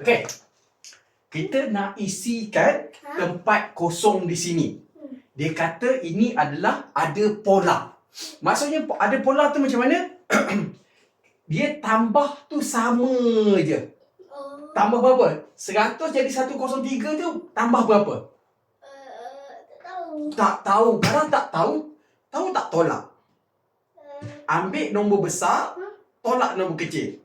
Okey. Kita nak isikan Ha? tempat kosong di sini. Dia kata ini adalah ada pola. Maksudnya ada pola tu macam mana? Dia tambah tu sama je. Oh. Tambah berapa? 100 jadi 103 tu tambah berapa? Uh, tak tahu. Tak tahu. Kalau tak tahu, tahu tak tolak? Uh, Ambil nombor besar, tolak nombor kecil.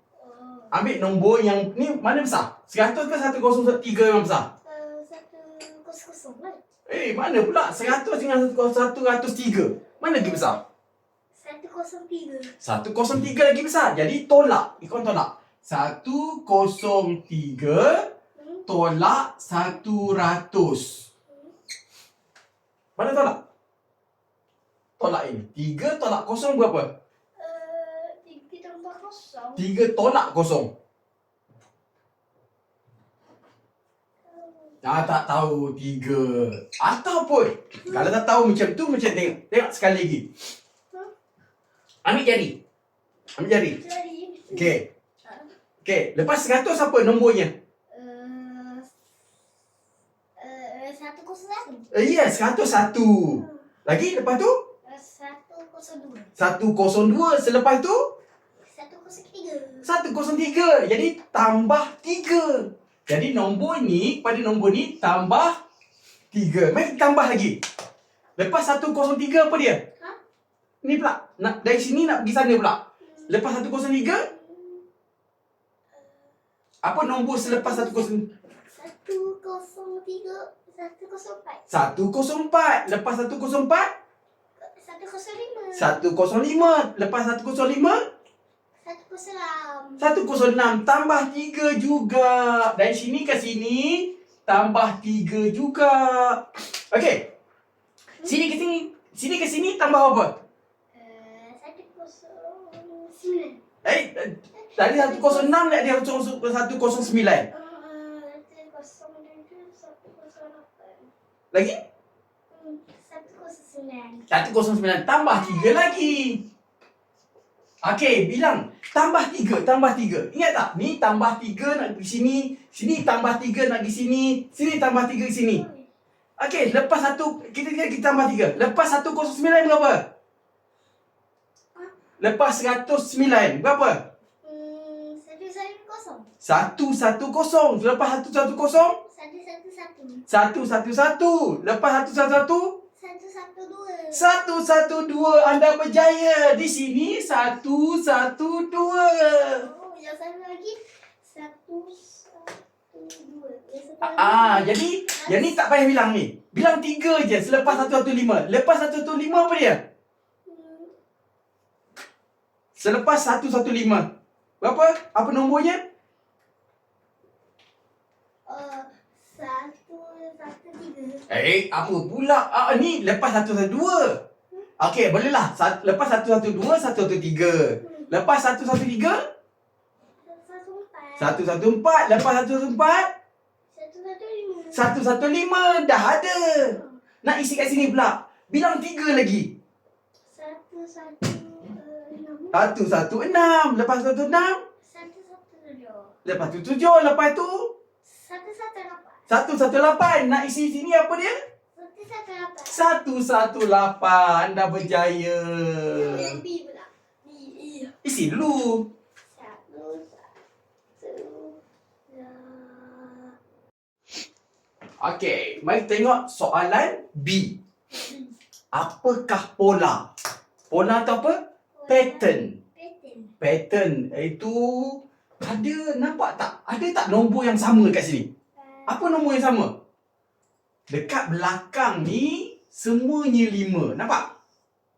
Ambil nombor yang ni mana besar? 100 ke 103 yang besar? Uh, satu kosong-kosong lah. Eh, mana pula 100 dengan 103? Mana lagi besar? Satu kosong tiga. 103 lagi besar. Jadi tolak. Ikon tolak. 103 Hmm? tolak 100. Mana tolak? Tolak ini. 3 tolak kosong berapa? Uh, tiga tambah kosong. 3 tolak kosong. Ah, tak tahu 3. Ataupun kalau tak tahu macam tu macam tengok. Tengok sekali lagi. Ambil jari. Ambil jari. Jadi. Okey. Okey, lepas 100 apa nombornya? Uh, uh, satu kosong satu. Eh, ya, 101. Lagi lepas tu Uh, satu kosong dua. 102. Selepas tu tiga. 103. Jadi tambah 3. Jadi nombor ni pada nombor ni tambah 3. Mari tambah lagi. Lepas 103 apa dia? Ha? Ni pula. Nak dari sini nak pergi sana pula. Lepas 103 apa nombor selepas 103? Satu kosong tiga. Satu kosong empat. 104. Lepas 104 Satu kosong lima. 105. Lepas 105 Satu kosong enam. 106 tambah 3 juga. Dari sini ke sini tambah 3 juga. Okey. Sini ke sini. Sini ke sini tambah apa? Uh, satu kosong sembilan. Eh, eh, tadi 106 nak dia 109. Uh, satu kosong tujuh. Satu kosong. Lagi? Hmm, Satu kosong sembilan. 109 tambah 3 lagi. Okey, bilang tambah 3, tambah 3. Ingat tak? Ni tambah 3 nak pergi sini, sini tambah 3 nak pergi sini, sini tambah 3 ke sini. Okey, lepas satu kita kita, kita tambah 3. Lepas 109 berapa? Lepas 109 berapa? Hmm, satu satu kosong. 110. Lepas 110 Satu satu satu. 111. Lepas 111 Satu satu dua. Satu satu dua anda berjaya di sini satu satu dua. Oh, yang satu lagi satu satu dua. Satu lagi. Ah, jadi yang ni tak payah bilang ni. Bilang tiga je selepas satu satu lima. Lepas satu satu lima apa dia? Hmm, Selepas satu satu lima. Berapa? Apa nombornya? uh, satu satu tiga. Eh, apa pula? Ah, ni lepas satu satu dua. Okey, bolehlah. Lepas satu satu dua, satu satu tiga. Lepas satu satu tiga, satu satu satu empat. Lepas satu satu empat, Satu satu lima. satu satu lima. Dah ada. Nak isi kat sini pula. Bilang tiga lagi. Satu satu enam. Satu satu enam. Lepas satu enam. Satu satu tujuh. Lepas tu tujuh. Lepas tu Satu satu satu lapan. Nak isi sini apa dia? Satu satu lapan. Dah berjaya. E. Isi dulu. Okey. Mari tengok soalan B. Apakah pola? Pola tu apa? Pattern. Pattern. Pattern. Itu ada nampak tak? Ada tak nombor yang sama kat sini? Apa nombor yang sama? Dekat belakang ni semuanya lima. Nampak?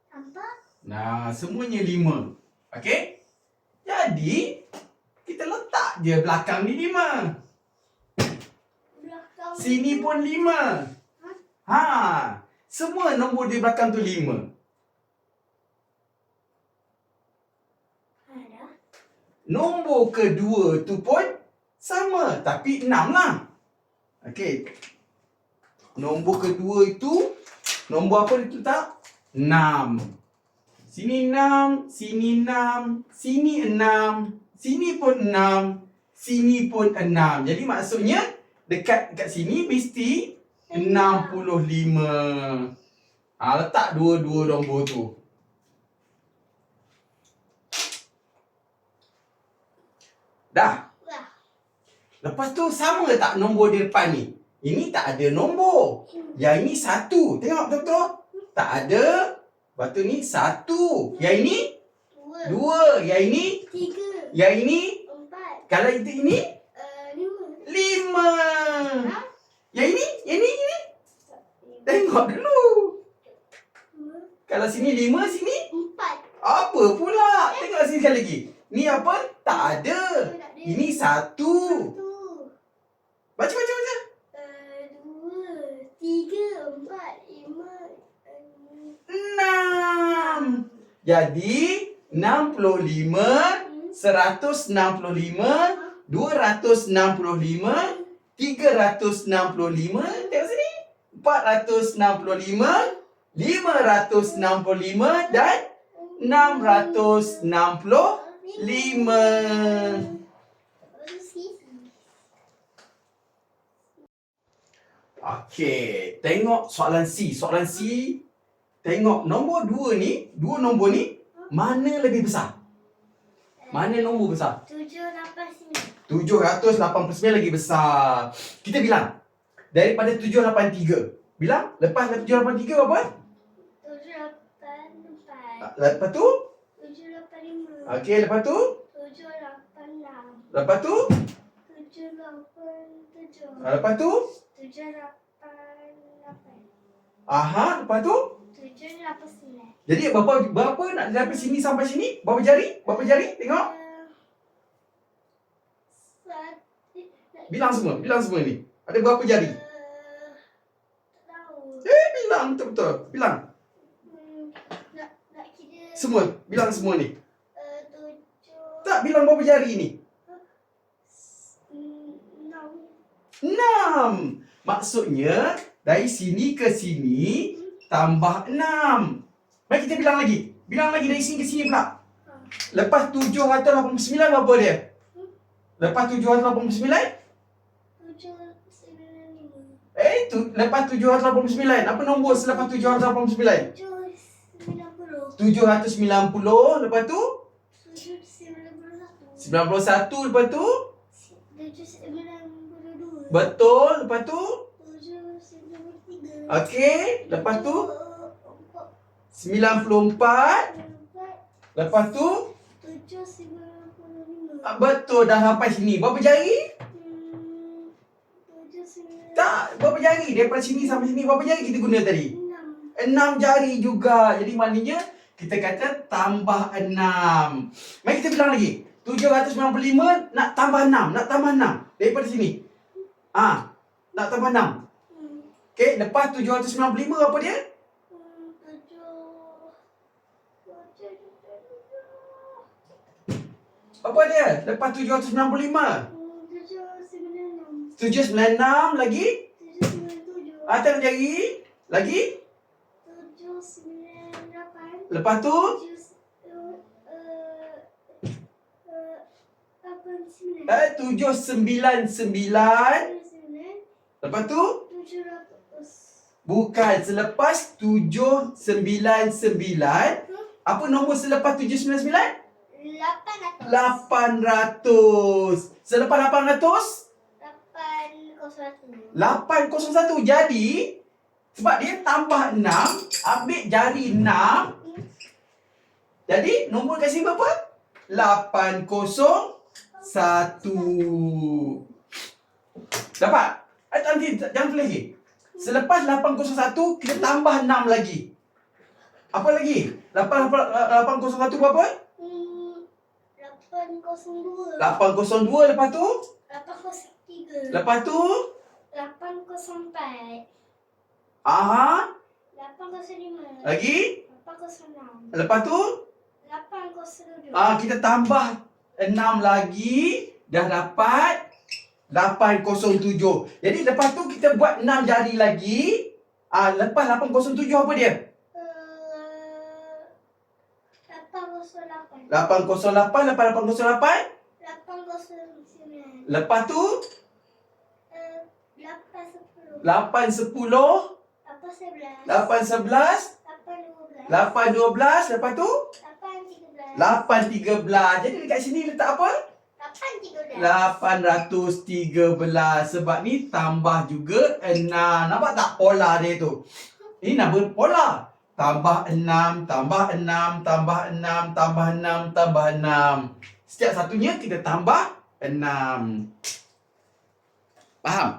Nampak? Nah, semuanya lima. Okey? Jadi, kita letak je belakang ni lima. Belakang. Sini pun lima. Ha. Semua nombor di belakang tu lima. Ada. Nombor kedua tu pun sama. Tapi enam lah. Okey. Nombor kedua itu, nombor apa itu tak? Enam. Sini enam, sini enam, sini enam, sini pun enam, sini pun 6. Jadi maksudnya dekat kat sini mesti 65. Ah letak dua-dua nombor tu. Dah. Lepas tu sama tak nombor di depan ni? Ini tak ada nombor. Yang ini satu. Tengok betul-betul. Tak ada. Lepas tu ni satu. Yang ini Dua. dua. Yang ini Tiga. yang ini Empat. kalau itu ini Uh, lima. lima. Ha? Yang ini, yang ini, ini. Tengok dulu. Kalau sini lima, sini Empat. apa pula? Tengok sini sekali lagi. Ni apa? Tak ada. Tak ada. Ini satu. Satu. Baca, baca, baca. Uh, dua. Tiga. Empat. Lima. enam. Enam. Jadi, 65, Hmm. 165, 265, 365, tengok sini. 465, 565 dan 665. Okey, tengok soalan C. Soalan C, tengok nombor 2 ni, dua nombor ni, mana lebih besar? Mana nombor besar? Tujuh, lapan, sembilan. 789 lagi besar. Kita bilang. Daripada 783. Bilang. Lepas 783 berapa? Tujuh, lapan, empat. Lepas tu? Tujuh, lapan, lima. Okey, lepas tu? Tujuh, lapan, enam. Lepas tu? Tujuh, lapan, tujuh. Lepas tu? Tujuh, lapan, lapan. Aha, lepas tu? Tujuh, lapan, sembilan. Jadi berapa berapa nak daripada sini sampai sini? Berapa jari? Berapa jari? Tengok. Eh. Bilang semua. Bilang semua ni. Ada berapa jari? Eh. Eh, bilang betul-betul. Bilang. Hmm, Nak nak kira. Semua. Bilang semua ni. Eh. Tak bilang berapa jari ni? Enam. Enam. Maksudnya, dari sini ke sini, tambah enam. Mari kita bilang lagi. Bilang lagi dari sini ke sini pula. Lepas 789 berapa dia? Lepas 789? Tujuh, sembilan, lima. Eh, tu, lepas 789. Apa nombor selepas 789? Tujuh, sembilan puluh. 790. Lepas tu? Tujuh, sembilan puluh satu. 91. Lepas tu? Tujuh, sembilan puluh dua. Betul. Lepas tu? Okey. Lepas tu? Tujuh, empat, 94. empat. Lepas tu? Tujuh, sembilan puluh lima. Ah, Betul. Dah sampai sini. Berapa jari? Hmm, Tujuh, sembilan. Tak. Berapa jari? Daripada sini sampai sini. Berapa jari kita guna tadi? Enam. Enam jari juga. Jadi maknanya kita kata tambah enam. Mari kita bilang lagi. 795 nak tambah enam. Nak tambah enam. Daripada sini. Ah, Nak tambah enam. Hmm, Okey. Lepas 795 apa dia? Apa dia? Lepas 795. Hmm, Tujuh, sembilan, enam. 796 lagi. Tujuh, sembilan, tujuh. Ah, tak ada jari. Lagi. Tujuh, sembilan, lapan. Lepas tu. Tujuh, eh, eh, eh, lapan, sembilan. Eh, 799. Tujuh, sembilan. Lepas tu. Tujuh ratus. Bukan. Selepas 799. Apa nombor selepas 799? Lapan ratus. 800. Selepas 800? Lapan kosong satu. 801. Jadi, sebab dia tambah 6, ambil jari 6. Jadi, nombor kat sini berapa? 801. Dapat? Eh, nanti, jangan tulis lagi. Selepas 801, kita tambah 6 lagi. Apa lagi? 8, 801 berapa? Hmm, Lapan kosong dua. 802 lepas tu? Lapan kosong tiga. Lepas tu? Lapan kosong empat. Aha. Lapan kosong lima. Lagi? Lapan kosong enam. Lepas tu? Lapan kosong tujuh. Ah, kita tambah 6 lagi. Dah dapat 807. Jadi lepas tu kita buat 6 jari lagi. Ah, lepas 807 apa dia? Lapan kosong lapan. 808 lepas 808? Lapan kosong sembilan. Lepas tu Lapan sepuluh. 8 10 Lapan sebelas. 8 11 Lapan dua belas. 8 12 lepas tu Lapan tiga belas. 8 13. Jadi dekat sini letak apa? Lapan tiga belas. 813 sebab ni tambah juga 6. Nampak tak pola dia tu? Ini nama pola. Tambah 6, tambah 6, tambah 6, tambah 6, tambah 6. Setiap satunya kita tambah 6. Faham?